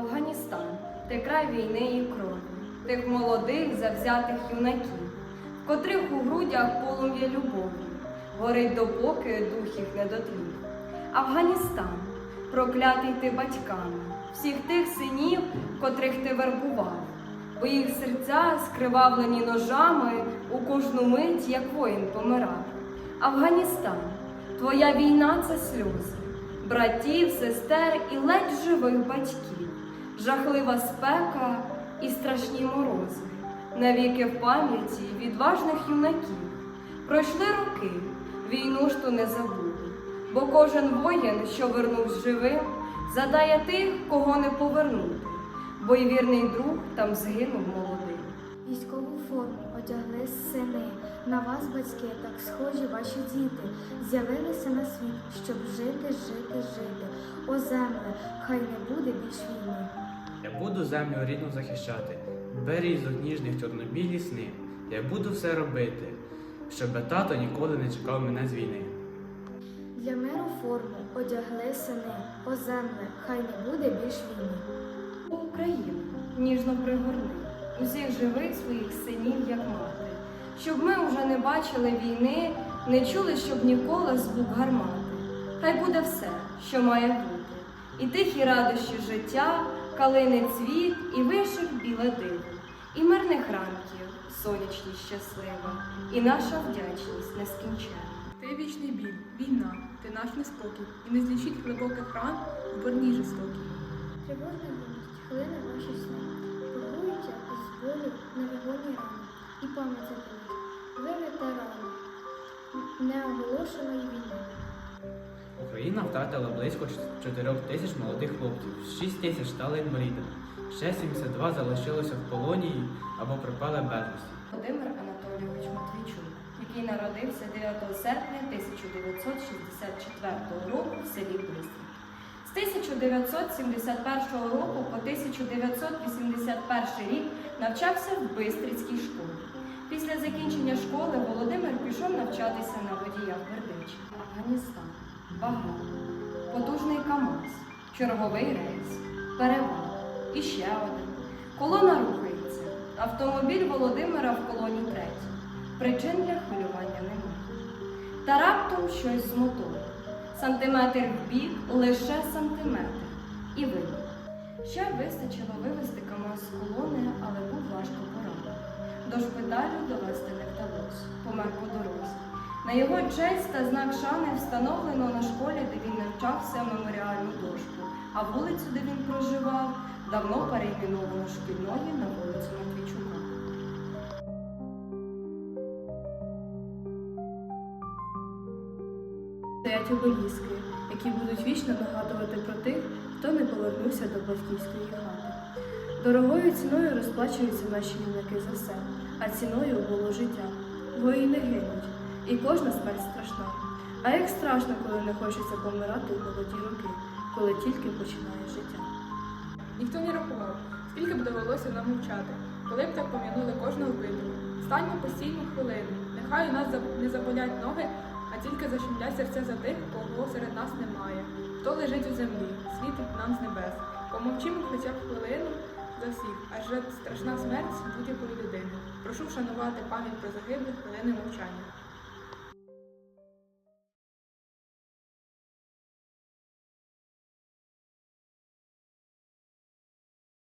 Афганістан, ти край війни і крові, тих молодих завзятих юнаків, котрих у грудях полум'я любові, горить допоки дух їх не дотлів. Афганістан, проклятий ти батьками, всіх тих синів, котрих ти вербував, бо їх серця, скривавлені ножами, у кожну мить, як воїн помирав. Афганістан, твоя війна це сльози, братів, сестер і ледь живих батьків, жахлива спека і страшні морози, навіки в пам'яті відважних юнаків. Пройшли роки, війну ж ту не забули, бо кожен воїн, що вернувся живим, задає тих, кого не повернути, бо й вірний друг там згинув молодим. Військову форму одягли сини. На вас, батьки, так схожі ваші діти. З'явилися на світ, щоб жити, жити, жити. О земле, хай не буде більш війни. Я буду землю рідну захищати, берізок ніжних чорнобілі сни. Я буду все робити, щоб тато ніколи не чекав мене з війни. Для миру форму одягли сини. О земле, хай не буде більш війни. Україну ніжно пригорни усіх живих своїх синів, як мати, щоб ми вже не бачили війни, не чули, щоб ніколи звук гармати. Хай буде все, що має бути, і тихі радощі життя, калини цвіт, і виших біле диво, і мирних ранків, сонячність щаслива, і наша вдячність нескінченна. Ти вічний біль, війна, ти наш неспокій, і не злічить глибоких ран в борні жорстокій. Тривожна юність, хвилини ваші сни. Похуються з болю невигодні рани. І пам'ять запалить. Ви ветерани неоголошеної війни. Україна втратила близько 4 тисяч молодих хлопців, 6 тисяч стали інвалідами, ще 72 залишилося в полоні або припали безвісті. Володимир Анатолійович Матвійчук, який народився 9 серпня 1964 року в селі Бистрик. З 1971 року по 1981 рік навчався в Бистрицькій школі. Після закінчення школи Володимир пішов навчатися на водія в Бердичі. Афганістан, Багам, потужний КАМАЗ, черговий рейс, перевал і ще один. Колона рухається. Автомобіль Володимира в колоні третій. Причин для хвилювання немає. Та раптом щось з мотором. Сантиметр в бік, лише сантиметр. І вибух. Ще вистачило вивезти КамАЗ з колони, але був важко поранений. До шпиталю довести не вдалося, помер по дорозі. На його честь та знак шани встановлено на школі, де він навчався меморіальну дошку, а вулицю, де він проживав, давно перейменовано шкільної на вулицю Матвійчука. Стоять обеліски, які будуть вічно нагадувати про тих, хто не повернувся до батьківської хати. Дорогою ціною розплачуються наші юнаки за все, а ціною було життя. Воїни гинуть, і кожна смерть страшна. А як страшно, коли не хочеться помирати у молоді роки, коли тільки починає життя. Ніхто не рахував, скільки б довелося нам мовчати, коли б так пом'янули кожного вбитого. Станьмо постійну хвилину, нехай у нас не заболять ноги, а тільки зашумлять серця за тих, кого серед нас немає. Хто лежить у землі, світить нам з небес. Помовчимо хоча б хвилину за всіх, адже страшна смерть будь-якої людини. Прошу вшанувати пам'ять про загиблих хвилини мовчання.